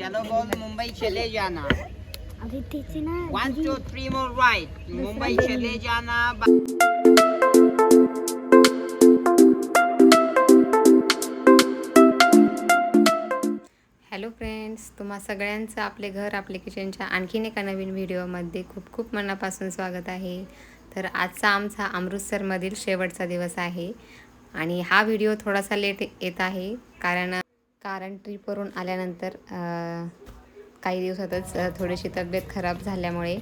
चलो बोल मुंबई चले जाना। अभी तिथे ना one two three more right Mumbai चले जाना बा- हॅलो फ्रेंड्स तुम्हा सगळ्यांचं आपले घर आपले किचनच्या आणखीन एका नवीन व्हिडिओमध्ये खूप खूप मनापासून स्वागत आहे. तर आजचा आमचा अमृतसरमधील शेवटचा दिवस आहे. आणि हा व्हिडिओ थोडासा लेट येत आहे कारण कारण ट्रिपवरून आल्यानंतर काही दिवसातच थोडीशी तब्येत खराब झाल्यामुळे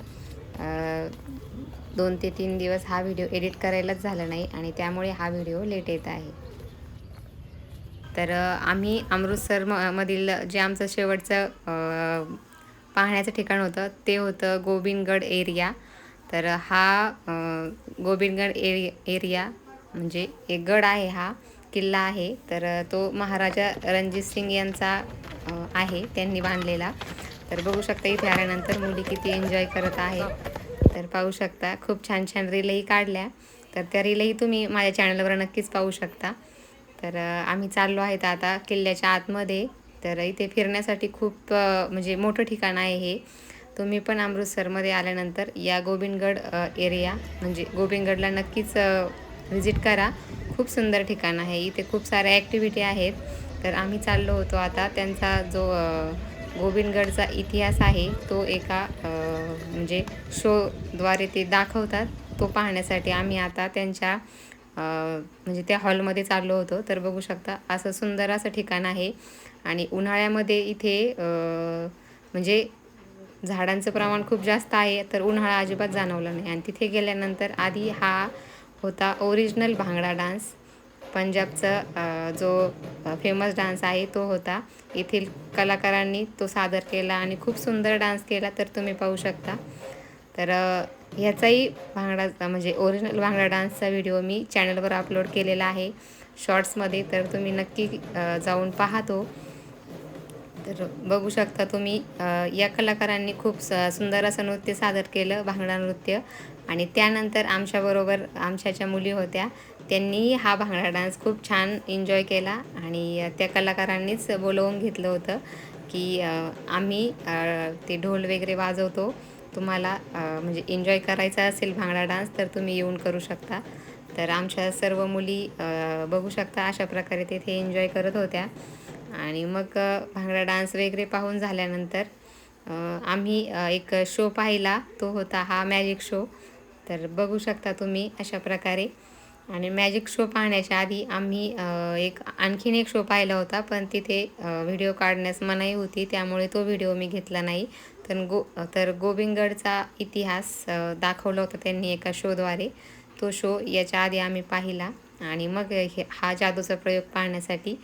दोन ते तीन दिवस हा व्हिडिओ एडिट करायलाच झाला नाही आणि त्यामुळे हा व्हिडिओ लेट येत आहे. तर आम्ही अमृतसर म मधील जे आमचं शेवटचं पाहण्याचं ठिकाण होतं ते होतं गोबिंदगड एरिया तर हा गोबिंदगड एरि एरिया म्हणजे एक गड आहे हा. किल्ला आहे. तर तो महाराजा रणजित सिंग यांचा आहे त्यांनी बांधलेला. तर बघू शकता इथे आल्यानंतर मुली किती एन्जॉय करत आहे तर पाहू शकता खूप छान छान रीलही काढल्या. तर त्या रीलही तुम्ही माझ्या चॅनलवर नक्कीच पाहू शकता. तर आम्ही चाललो आहेत आता किल्ल्याच्या आतमध्ये. तर इथे फिरण्यासाठी खूप म्हणजे मोठं ठिकाण आहे हे. तुम्ही पण अमृतसरमध्ये आल्यानंतर या गोबिंदगड एरिया म्हणजे गोबिंदगडला नक्कीच व्हिजिट करा. खूप सुंदर ठिकाण आहे. इथे खूप साऱ्या ॲक्टिव्हिटी आहेत. तर आम्ही चाललो होतो आता. त्यांचा जो गोविंदगडचा इतिहास आहे तो एका म्हणजे शोद्वारे ते दाखवतात. तो पाहण्यासाठी आम्ही आता त्यांच्या म्हणजे त्या हॉलमध्ये चाललो होतो. तर बघू शकता असं सुंदर असं ठिकाण आहे. आणि उन्हाळ्यामध्ये इथे म्हणजे झाडांचं प्रमाण खूप जास्त आहे. तर उन्हाळा अजिबात जाणवला नाही. आणि तिथे गेल्यानंतर आधी हा होता ओरिजिनल भांगडा डान्स. पंजाबचा जो फेमस डान्स आहे तो होता. येथील कलाकारांनी तो सादर केला आणि खूप सुंदर डान्स केला तर तुम्ही पाहू शकता. तर ह्याचाही भांगडा म्हणजे ओरिजिनल भांगडा डान्सचा व्हिडिओ मी चॅनलवर अपलोड केलेला आहे. शॉर्ट्समध्ये तर तुम्ही नक्की जाऊन पाहतो तर बघू शकता तुम्ही या कलाकारांनी खूप स सुंदर असं नृत्य सादर केलं भांगडा नृत्य. आणि त्यानंतर आमच्याबरोबर आमच्या ज्या मुली होत्या त्यांनी हा भांगडा डान्स खूप छान एन्जॉय केला. आणि त्या कलाकारांनीच बोलवून घेतलं होतं की आम्ही ते ढोल वगैरे वाजवतो. तुम्हाला म्हणजे एन्जॉय करायचा असेल भांगडा डान्स तर तुम्ही येऊन करू शकता. तर आमच्या सर्व मुली बघू शकता अशा प्रकारे तिथे एन्जॉय करत होत्या. आणि मग भांगडा डान्स वगैरे पाहून झाल्यानंतर आम्ही एक शो पाहिला. तो होता हा मॅजिक शो. तर बघू शकता तुम्ही अशा प्रकारे. आणि मॅजिक शो पाहण्याच्या आधी आम्ही एक आणखीन एक शो पाहिला होता. पण तिथे व्हिडिओ काढण्यास मनाई होती. त्यामुळे तो व्हिडिओ मी घेतला नाही. तर गो तर गोबिंदगडचा इतिहास दाखवला होता त्यांनी एका शोद्वारे. तो शो याच्या आधी आम्ही पाहिला. आणि मग हे हा जादूचा प्रयोग पाहण्यासाठी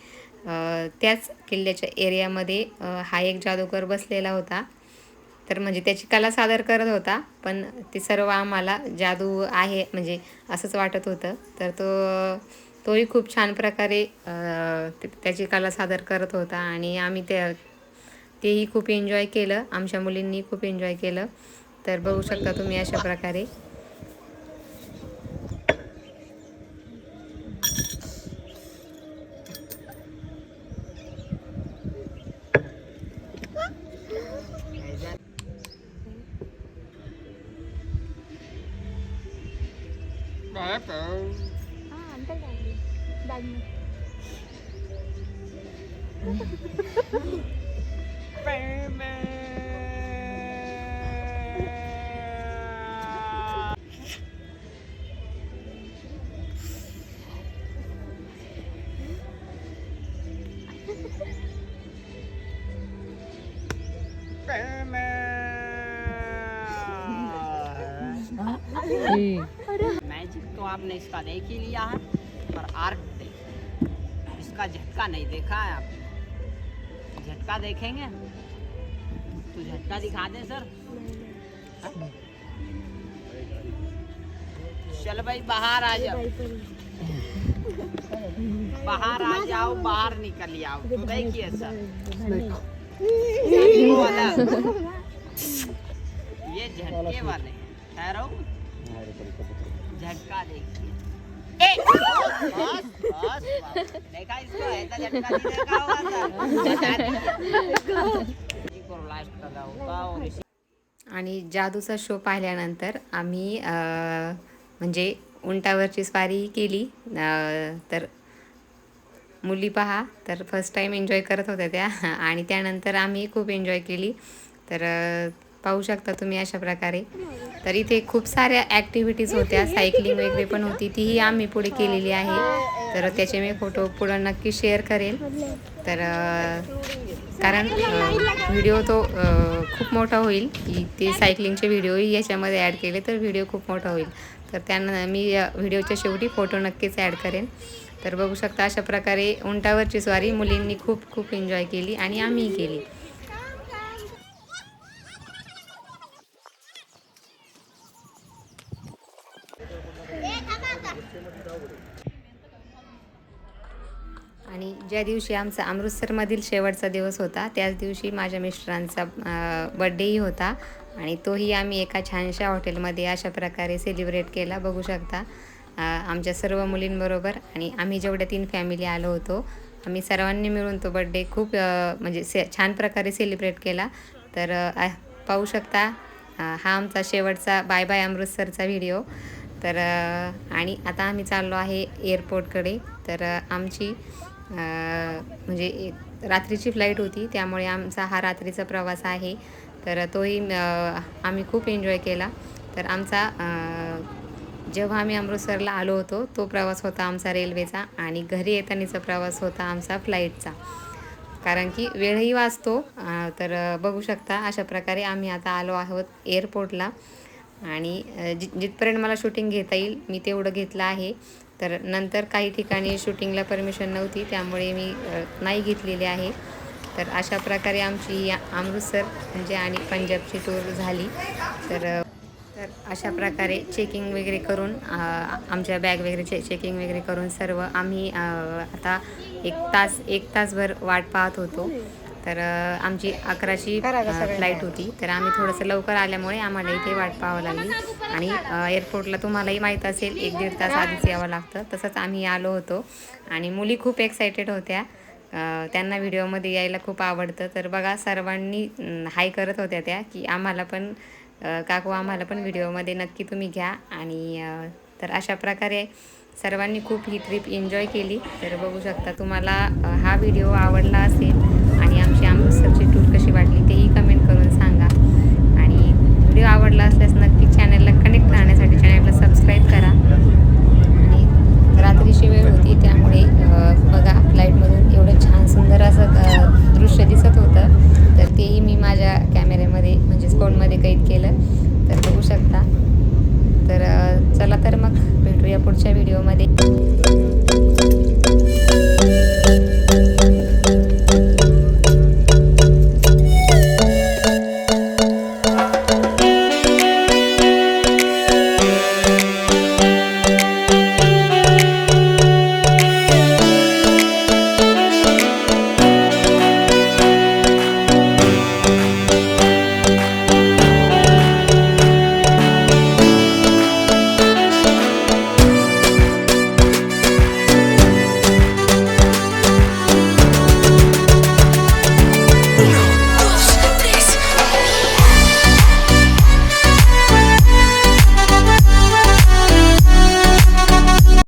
त्याच किल्ल्याच्या एरियामध्ये हा एक जादूगर बसलेला होता. तर म्हणजे त्याची कला सादर करत होता पण ते सर्व आम्हाला जादू आहे म्हणजे असंच वाटत होतं. तर तो तोही खूप छान प्रकारे त्याची कला सादर करत होता आणि आम्ही त्या तेही खूप एन्जॉय केलं. आमच्या मुलींनी खूप एन्जॉय केलं. तर बघू शकता तुम्ही अशा प्रकारे. हा अंतर काढली बॅग मैजिक तो आपने इसका देख ही लिया है पर आर्ट देख। इसका झटका नहीं देखा है आपने। झटका देखेंगे? तो झटका दिखा दे सर। चल भाई बाहर आ जाओ। बाहर आ जाओ बाहर निकल जाओ देखिए सर। ये ये झटके वाले ठहरो। झटका इसी आणि जादूचा शो पाहिल्यानंतर आम्ही म्हणजे उंटावरची स्वारी केली. तर मुली पहा तर फर्स्ट टाईम एन्जॉय करत होत्या त्या. आणि त्यानंतर आम्ही खूप एन्जॉय केली. तर पाहू शकता तुम्ही अशा प्रकारे. तर इथे खूप साऱ्या ॲक्टिव्हिटीज होत्या. सायकलिंग वगैरे पण होती. तीही आम्ही पुढे केलेली आहे. तर त्याचे मी फोटो पुढं नक्की शेअर करेल तर कारण व्हिडिओ तो खूप मोठा होईल. की ते सायकलिंगचे व्हिडिओही याच्यामध्ये ॲड केले तर व्हिडिओ खूप मोठा होईल. तर त्यांना मी या व्हिडिओच्या शेवटी फोटो नक्कीच ॲड करेन. तर बघू शकता अशा प्रकारे उंटावरची स्वारी मुलींनी खूप खूप एन्जॉय केली आणि आम्हीही केली. आणि ज्या दिवशी आमचा अमृतसरमधील शेवटचा दिवस होता त्याच दिवशी माझ्या मिस्टरांचा बड्डेही होता आणि तोही आम्ही एका छानशा हॉटेलमध्ये अशा प्रकारे सेलिब्रेट केला. बघू शकता आमच्या सर्व मुलींबरोबर आणि आम्ही जेवढ्या तीन फॅमिली आलो होतो आम्ही सर्वांनी मिळून तो बड्डे खूप म्हणजे से छान प्रकारे सेलिब्रेट केला. तर पाहू शकता हा आमचा शेवटचा बाय बाय अमृतसरचा व्हिडिओ तर आणि आता आम्ही चाललो आहे एअरपोर्टकडे. तर आमची म्हणजे रात्रीची फ्लाईट होती त्यामुळे आमचा हा रात्रीचा प्रवास आहे. तर तोही आम्ही खूप एन्जॉय केला. तर आमचा जेव्हा आम्ही अमृतसरला आलो होतो तो प्रवास होता आमचा रेल्वेचा आणि घरी येतानाचा प्रवास होता आमचा फ्लाईटचा. कारण की वेळही वाचतो तर बघू शकता अशा प्रकारे आम्ही आता आलो आहोत एअरपोर्टला. आणि जि जिथपर्यंत मला शूटिंग घेता येईल मी तेवढं घेतलं आहे. तर नंतर काही ठिकाणी शूटिंगला परमिशन नव्हती त्यामुळे मी नाही घेतलेली आहे. तर अशा प्रकारे आमची ही अमृतसर म्हणजे आणि पंजाबची टूर झाली. तर तर अशा प्रकारे चेकिंग वगैरे करून आमच्या बॅग वगैरे चे चेकिंग वगैरे करून सर्व आम्ही आता एक तास एक तासभर वाट पाहत होतो. तर आमची अकराची फ्लाईट होती. तर आम्ही थोडंसं लवकर आल्यामुळे आम्हाला इथे वाट पाहावं लागली. आणि एअरपोर्टला तुम्हालाही माहीत असेल एक दीड तास आधीच यावं लागतं. तसंच आम्ही आलो होतो. आणि मुली खूप एक्सायटेड होत्या. त्यांना व्हिडिओमध्ये यायला खूप आवडतं. तर बघा सर्वांनी हाय करत होत्या त्या की आम्हाला पण काकू आम्हाला पण व्हिडिओमध्ये नक्की तुम्ही घ्या. आणि तर अशा प्रकारे सर्वांनी खूप ही ट्रिप एन्जॉय केली. तर बघू शकता तुम्हाला हा व्हिडिओ आवडला असेल मसलची टूर कशी वाटली तेही कमेंट करून सांगा. आणि व्हिडिओ आवडला असल्यास नक्की चॅनलला कनेक्ट राहण्यासाठी चॅनलला सबस्क्राईब करा. आणि रात्रीची वेळ होती त्यामुळे बघा फ्लाईटमधून एवढं छान सुंदर असं दृश्य दिसत होतं. तर तेही मी माझ्या कॅमेऱ्यामध्ये म्हणजेच फोनमध्ये कैद केलं. तर बघू शकता. तर चला तर मग भेटूया पुढच्या व्हिडिओमध्ये